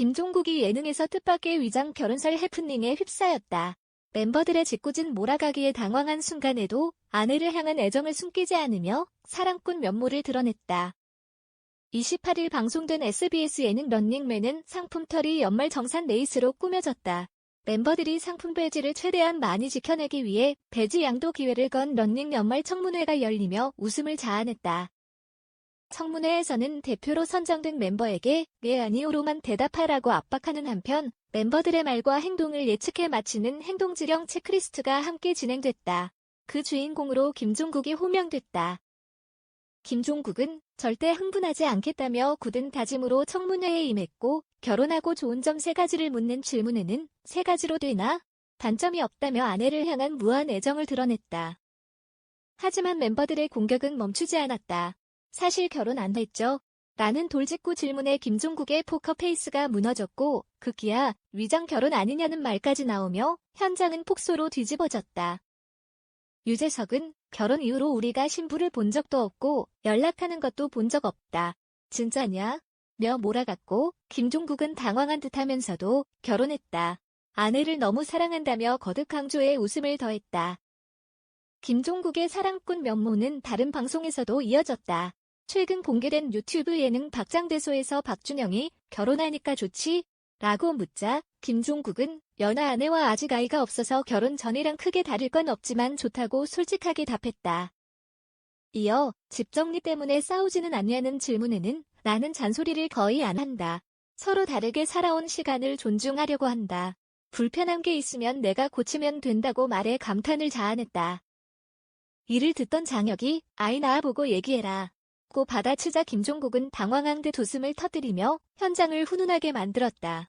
김종국이 예능에서 뜻밖의 위장 결혼설 해프닝에 휩싸였다. 멤버들의 짓궂은 몰아가기에 당황한 순간에도 아내를 향한 애정을 숨기지 않으며 사랑꾼 면모를 드러냈다. 28일 방송된 SBS 예능 런닝맨은 상품털이 연말 정산 레이스로 꾸며졌다. 멤버들이 상품 배지를 최대한 많이 지켜내기 위해 배지 양도 기회를 건 런닝 연말 청문회가 열리며 웃음을 자아냈다. 청문회에서는 대표로 선정된 멤버에게 예 아니오로만 대답하라고 압박하는 한편 멤버들의 말과 행동을 예측해 맞히는 행동지령 체크리스트가 함께 진행됐다. 그 주인공으로 김종국이 호명됐다. 김종국은 절대 흥분하지 않겠다며 굳은 다짐으로 청문회에 임했고 결혼하고 좋은 점 세 가지를 묻는 질문에는 세 가지로 되나? 단점이 없다며 아내를 향한 무한 애정을 드러냈다. 하지만 멤버들의 공격은 멈추지 않았다. 사실 결혼 안 했죠? 라는 돌직구 질문에 김종국의 포커페이스가 무너졌고 급기야 위장 결혼 아니냐는 말까지 나오며 현장은 폭소로 뒤집어졌다. 유재석은 결혼 이후로 우리가 신부를 본 적도 없고 연락하는 것도 본 적 없다. 진짜냐? 며 몰아갔고 김종국은 당황한 듯하면서도 결혼했다. 아내를 너무 사랑한다며 거듭 강조해 웃음을 더했다. 김종국의 사랑꾼 면모는 다른 방송에서도 이어졌다. 최근 공개된 유튜브 예능 박장대소에서 박준영이 결혼하니까 좋지? 라고 묻자 김종국은 연하 아내와 아직 아이가 없어서 결혼 전이랑 크게 다를 건 없지만 좋다고 솔직하게 답했다. 이어 집 정리 때문에 싸우지는 않냐는 질문에는 나는 잔소리를 거의 안 한다. 서로 다르게 살아온 시간을 존중하려고 한다. 불편한 게 있으면 내가 고치면 된다고 말해 감탄을 자아냈다. 이를 듣던 장혁이 아이 낳아보고 얘기해라. 고 받아치자 김종국은 당황한 듯 웃음을 터뜨리며 현장을 훈훈하게 만들었다.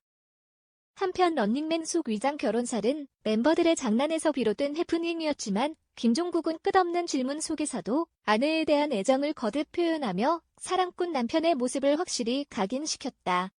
한편 런닝맨 속 위장 결혼설은 멤버들의 장난에서 비롯된 해프닝이었지만 김종국은 끝없는 질문 속에서도 아내에 대한 애정을 거듭 표현하며 사랑꾼 남편의 모습을 확실히 각인시켰다.